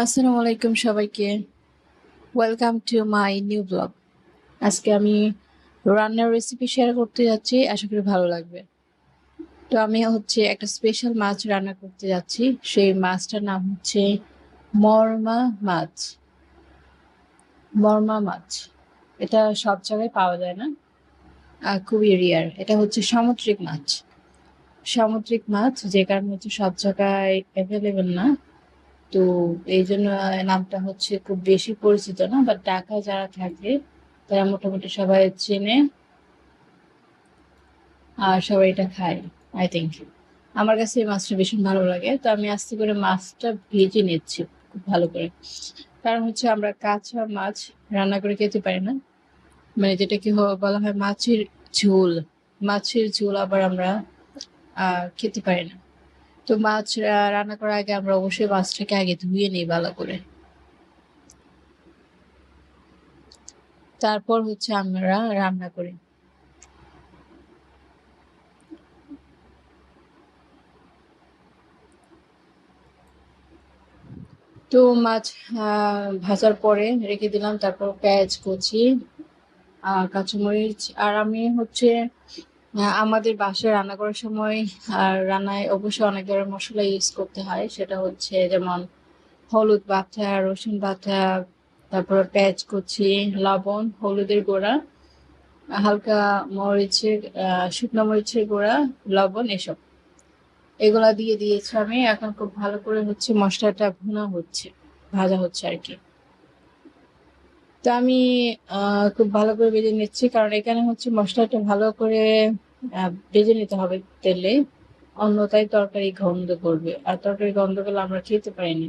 আসসালামু আলাইকুম সবাইকে। Welcome to my new blog আজকে আমি রান্নার রেসিপি শেয়ার করতে যাচ্ছি, আশা করি ভালো লাগবে। তো আমি হচ্ছে একটা স্পেশাল মাছ রান্না করতে যাচ্ছি, সেই মাছটার নাম হচ্ছে মর্মা মাছ। মর্মা মাছ। এটা সব জায়গায় পাওয়া যায় না। খুবই রিয়ার এটা হচ্ছে সামুদ্রিক মাছ। সামুদ্রিক মাছ যে কারণে হচ্ছে সব জায়গায় অ্যাভেলেবেল না। তো এই জন্য নামটা হচ্ছে খুব বেশি পরিচিত না বাট ঢাকায় যারা থাকে, তারা মোটামুটি সবাই চেনে আর সবাই এটা খায় আই থিঙ্ক আমার কাছে এই মাছটা ভীষণ ভালো লাগে, তো আমি আস্তে করে মাছটা ভেজে নিচ্ছি খুব ভালো করে। কারণ হচ্ছে আমরা কাঁচা মাছ রান্না করে খেতে পারি না মানে যেটাকে বলা হয় মাছের ঝোল মাছের ঝোল আবার আমরা খেতে পারি না। তো মাছ রান্না করার আগে আমরা অবশ্যই মাছটাকে আগে ধুয়ে নিই ভালো করে। তারপর হচ্ছে আমরা রান্না করি। তো মাছ ভাজার পরে রেখে দিলাম, তারপর পেঁয়াজ কচি কাঁচামরিচ, আর আমি হচ্ছে আমাদের বাসায় রান্না করার সময় আর রান্নায় অবশ্যই অনেক ধরনের মশলা ইউজ করতে হয়। সেটা হচ্ছে যেমন হলুদ বাটা, রসুন বাটা, তারপর পেঁয়াজ কুচি, লবণ, হলুদের গুঁড়া, হালকা মরিচের শুকনো মরিচের গুঁড়া, লবণ এসব। এগুলা দিয়ে দিয়েছি আমি। এখন খুব ভালো করে হচ্ছে মশলাটা ভুনা হচ্ছে, ভাজা হচ্ছে আর কি। তো আমি খুব ভালো করে ভেজে নিচ্ছি। কারণ এখানে হচ্ছে মশলাটা ভালো করে ভেজে নিতে হবে তেলে। অন্যথায় তরকারি গন্ধ করবে। আর তরকারি গন্ধ করলে আমরা খেতে পারিনি।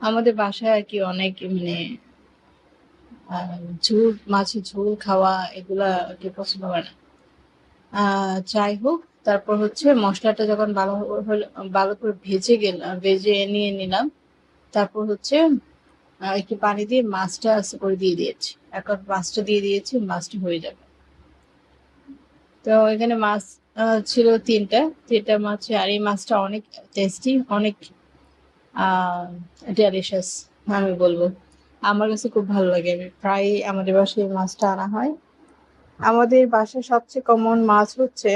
আমাদের বাসায় আর কি অনেক মানে ঝোল, মাছের ঝোল খাওয়া এগুলা কি পছন্দ করে না। যাই হোক, তারপর হচ্ছে মশলাটা যখন ভালো ভালো করে ভেজে গেল, ভেজে নিয়ে নিলাম। তারপর হচ্ছে একটু পানি দিয়ে মাছটা করে দিয়ে দিয়েছি। এখন মাছটা দিয়ে দিয়েছি, মাছটা হয়ে যাবে। তো এখানে মাছ ছিল তিনটা। তিনটা মাছ, আর এই মাছটা অনেক টেস্টি অনেক, আহ ডেলিশিয়াস আমি বলব। আমার কাছে খুব ভালো লাগে। আমি প্রায় আমাদের বাসায় মাছটা আনা হয়। আমাদের বাসায় সবচেয়ে কমন মাছ হচ্ছে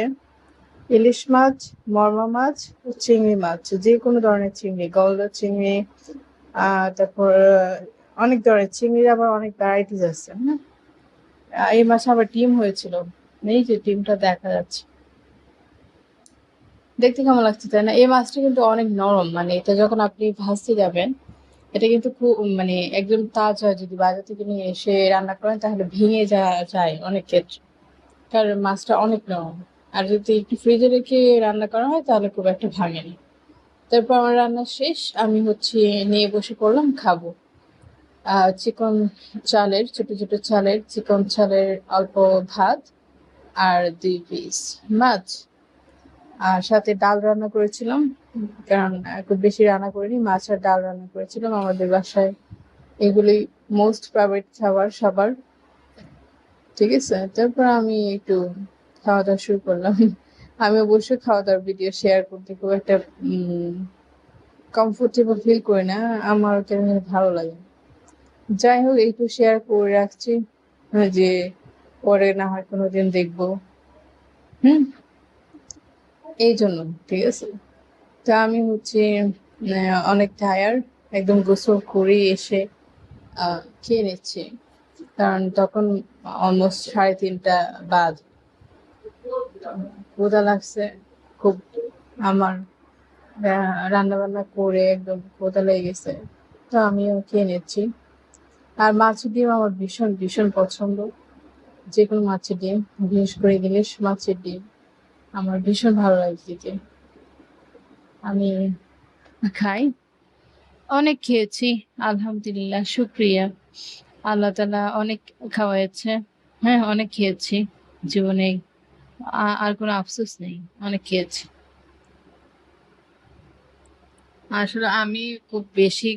ইলিশ মাছ, মরমা মাছ চিংড়ি মাছ। যে কোনো ধরনের চিংড়ি, গলদা চিংড়ি তারপর অনেক ধরনের চিংড়ির আবার অনেক ভ্যারাইটিস আছে হ্যাঁ? এই মাছে আবার ডিম হয়েছিল। এই যে ডিমটা দেখা যাচ্ছে। দেখতে কেমন লাগছে তাই না? এই মাছটা কিন্তু অনেক নরম মানে এটা যখন আপনি ভাজতে যাবেন, এটা কিন্তু খুব মানে একদম তাজা। যদি বাজার থেকে নিয়ে এসে রান্না করেন, তাহলে ভেঙে যা, যায় অনেক ক্ষেত্রে। কারণ মাছটা অনেক নরম। আর যদি একটু ফ্রিজে রেখে রান্না করা হয়, তাহলে খুব একটা ভাঙে না। তারপর আমার রান্না শেষ, আমি হচ্ছে নিয়ে বসে পড়লাম, খাব। চিকন চালের, ছোট ছোট চালের, চিকন চালের অল্প ভাত আর দুই পিস মাছ। আর সাথে ডাল রান্না করেছিলাম, কারণ খুব বেশি রান্না করিনি, মাছ আর ডাল রান্না করেছিলাম। আমাদের বাসায় এগুলি মোস্ট ফেভারিট খাবার সবার। ঠিক আছে? তারপর আমি একটু খাওয়া দাওয়া শুরু করলাম। আমি অবশ্যই খাওয়া দাওয়ার ভিডিও শেয়ার করতে খুব একটা কমফোর্টেবল ফিল করি না। আমার কেন জানি ভালো লাগে যাই হোক, একটু শেয়ার করে রাখছি। যে পরে না হয় কোনোদিন দেখব। হুম? এই জন্য, ঠিক আছে? তো আমি হচ্ছে অনেক টায়ার্ড একদম গোসল করে এসে খেয়ে নিচ্ছি। কারণ তখন অলমোস্ট সাড়ে তিনটা বাদ ক্ষুধা লাগছে, খুব আমার রান্না বান্না করে একদম ক্ষুধা লেগে গেছে। তো আমিও খেয়ে নিচ্ছি। আর মাছের ডিম আমার ভীষণ ভীষণ পছন্দ। যে কোনো মাছের ডিম, বিশেষ করে ইলিশ মাছের ডিম, আমার ভীষণ ভালো লাগে খেতে। আমি খাই। অনেক খেয়েছি, আলহামদুলিল্লাহ, শুক্রিয়া। আল্লাহ তালা অনেক খাওয়াইছে হ্যাঁ অনেক খেয়েছি জীবনে। আর কোনো আফসোস নেই, অনেক খেয়েছি। আসলে আমি খুব বেশি,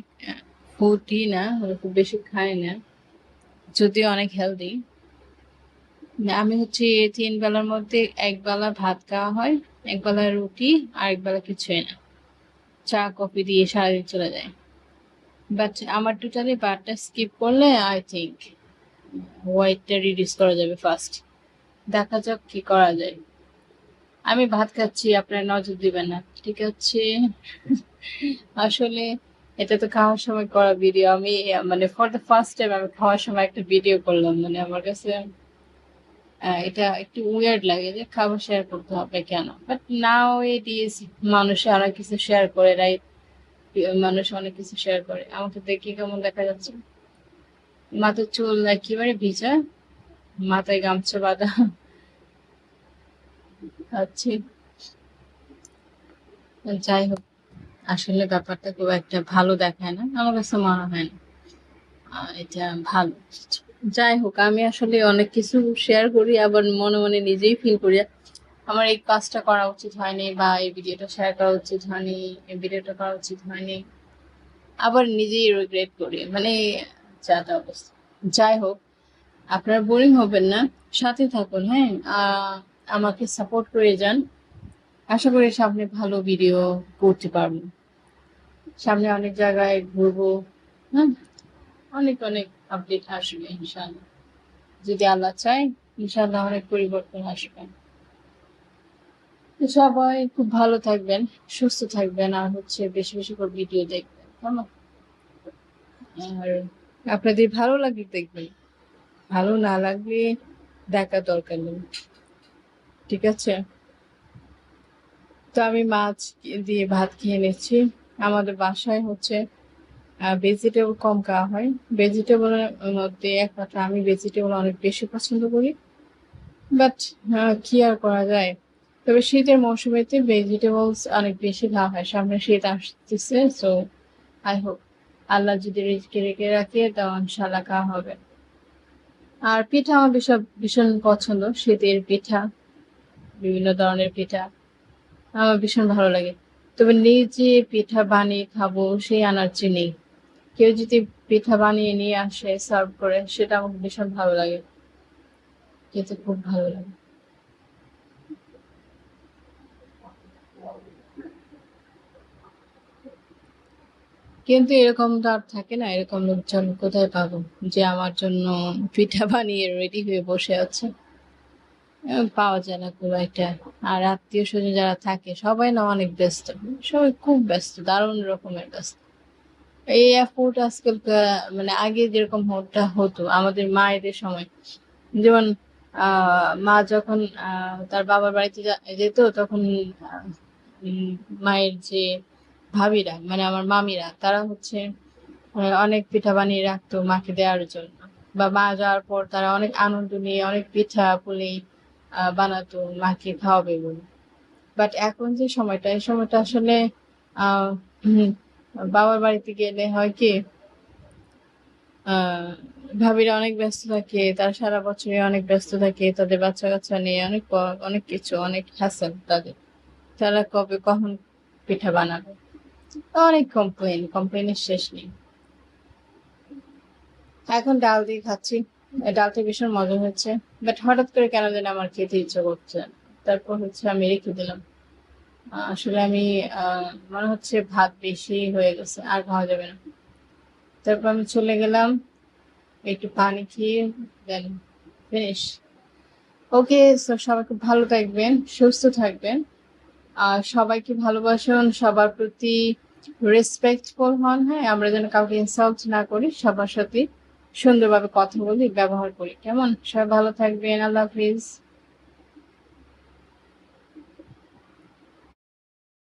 ফুটি না মানে খুব বেশি খাই না, যদিও অনেক হেলদি আমি হচ্ছে তিন বেলার মধ্যে এক বেলা ভাত খাওয়া হয়, এক বেলা রুটি আর এক বেলা কিছুই না। চা, কফি দিয়ে সারাদিন চলে যায়। বাট আমার টোটালি বারটা স্কিপ করলে আই থিঙ্ক হোয়াইটটা রিডিউস করা যাবে ফার্স্ট দেখা যাক কি করা যায়। আমি ভাত খাচ্ছি, আপনার নজর দিবেন না, ঠিক আছে? আসলে এটা তো খাওয়ার সময় করা ভিডিও আমি মানে ফর দ্য ফার্স্ট টাইম আমি খাওয়ার সময় একটা ভিডিও করলাম মানে আমার কাছে এটা একটু উইয়ার্ড লাগে যে খাবার শেয়ার করতে হবে কেন? বাট নাও ইট ইজ মানুষে অনেক কিছু শেয়ার করে রাইট মানুষ অনেক কিছু শেয়ার করে। আমাকে দেখে কেমন দেখা যাচ্ছে? মাথার চুল একেবারে ভিজা। মাথায় গামছা বাঁধা। আচ্ছা। যাই হোক, আসলে ব্যাপারটা খুব একটা ভালো দেখায় না, আমার কাছে মনে হয় না। এটা ভালো। যাই হোক, আমি আসলে অনেক কিছু শেয়ার করি, আবার মনে মনে নিজেই ফিল করি। আমার এই কাজটা করা উচিত হয়নি বা এই ভিডিওটা শেয়ার করা উচিত হয়নি, এই ভিডিওটা করা উচিত হয়নি। আবার নিজেই রিগ্রেট করি মানে যাতা অবস্থা। যাই হোক আপনারা বোরিং হবেন না। সাথে থাকুন হ্যাঁ? আমাকে সাপোর্ট করে যান। আশা করি সামনে ভালো ভিডিও করতে পারব। সামনে অনেক জায়গায় ঘুরবো হ্যাঁ? অনেক অনেক আপডেট আসবে ইনশাল্লাহ যদি আল্লাহ চায় ইনশাল্লাহ অনেক পরিবর্তন আসবে। সবাই খুব ভালো থাকবেন, সুস্থ থাকবেন, আর হচ্ছে বেশি বেশি করে ভিডিও দেখবেন আর আপনাদের ভালো লাগলে দেখবেন। ভালো না লাগলে দেখা দরকার নেই। ঠিক আছে? তো আমি মাছ দিয়ে ভাত খেয়ে নিচ্ছি। আমাদের বাসায় হচ্ছে ভেজিটেবল কম খাওয়া হয়। ভেজিটেবলের মধ্যে একমাত্র আমি ভেজিটেবল অনেক বেশি পছন্দ করি। বাট কি আর করা যায়? তবে শীতের মৌসুমেতে ভেজিটেবলস অনেক বেশি খাওয়া হয়। সামনে শীত আসতেছে সো আই হোপ আল্লাহ যদি রেখে রেখে রাখে তো ইনশাল্লাহ খাওয়া হবে। আর পিঠা আমার ভীষণ ভীষণ পছন্দ। শীতের পিঠা, বিভিন্ন ধরনের পিঠা। আমার ভীষণ ভালো লাগে। তবে নিজে পিঠা বানিয়ে খাব, সেই এনার্জি নেই। কেউ যদি পিঠা বানিয়ে নিয়ে আসে সার্ভ করে, সেটা আমার ভীষণ ভালো লাগে। খেতে খুব ভালো লাগে। কিন্তু এরকম তো আর থাকে না, এরকম লোকজন কোথায় পাবো যে আমার জন্য পিঠা বানিয়ে রেডি হয়ে বসে আছে? পাওয়া যায় না খুব একটা। আর আত্মীয় স্বজন যারা থাকে, সবাই না অনেক ব্যস্ত। সবাই খুব ব্যস্ত, দারুণ রকমের ব্যস্ত। এই এফোর্ট আজকাল মানে আগে যেরকম হোটটা হতো, আমাদের মায়েদের সময়। যেমন মা যখন তার বাবার বাড়িতে যেত, তখন মায়ের যে ভাবিরা মানে আমার মামিরা, তারা হচ্ছে অনেক পিঠা বানিয়ে রাখতো মাকে দেওয়ার জন্য। বা মা যাওয়ার পর তারা অনেক আনন্দ নিয়ে অনেক পিঠা পুলি বানাতো মাকে খাওয়াবে বলে। বাট এখন যে সময়টা, এই সময়টা আসলে বাবার বাড়িতে গেলে হয় কি ভাবিরা অনেক ব্যস্ত থাকে, তারা সারা বছরে অনেক ব্যস্ত থাকে, তাদের বাচ্চা কাচ্চা নিয়ে অনেক অনেক কিছু, অনেক হ্যাসেল তাদের। তারা কবে কখন পিঠা বানাবে? অনেক কমপ্লেন কমপ্লেনের শেষ নেই। এখন ডাল দিয়ে খাচ্ছি। ডালটা ভীষণ মজা হচ্ছে বাট হঠাৎ করে কেন যেন আমার খেতে ইচ্ছে করছে তারপর হচ্ছে আমি রেখে দিলাম। আসলে আমি মনে হচ্ছে ভাত বেশি হয়ে গেছে, আর খাওয়া যাবে না। তারপর আমি চলে গেলাম, একটু পানি খেয়ে দেন ফিনিশ ওকে সো সবাই খুব ভালো থাকবেন, সুস্থ থাকবেন। সবাইকে ভালোবাসুন সবার প্রতি রেসপেক্টফুল হন হ্যাঁ। আমরা যেন কাউকে ইনসাল্ট না করি, সবার সাথে সুন্দরভাবে কথা বলি, ব্যবহার করি। কেমন? সবাই ভালো থাকবেন। আল্লাহ হাফিজ।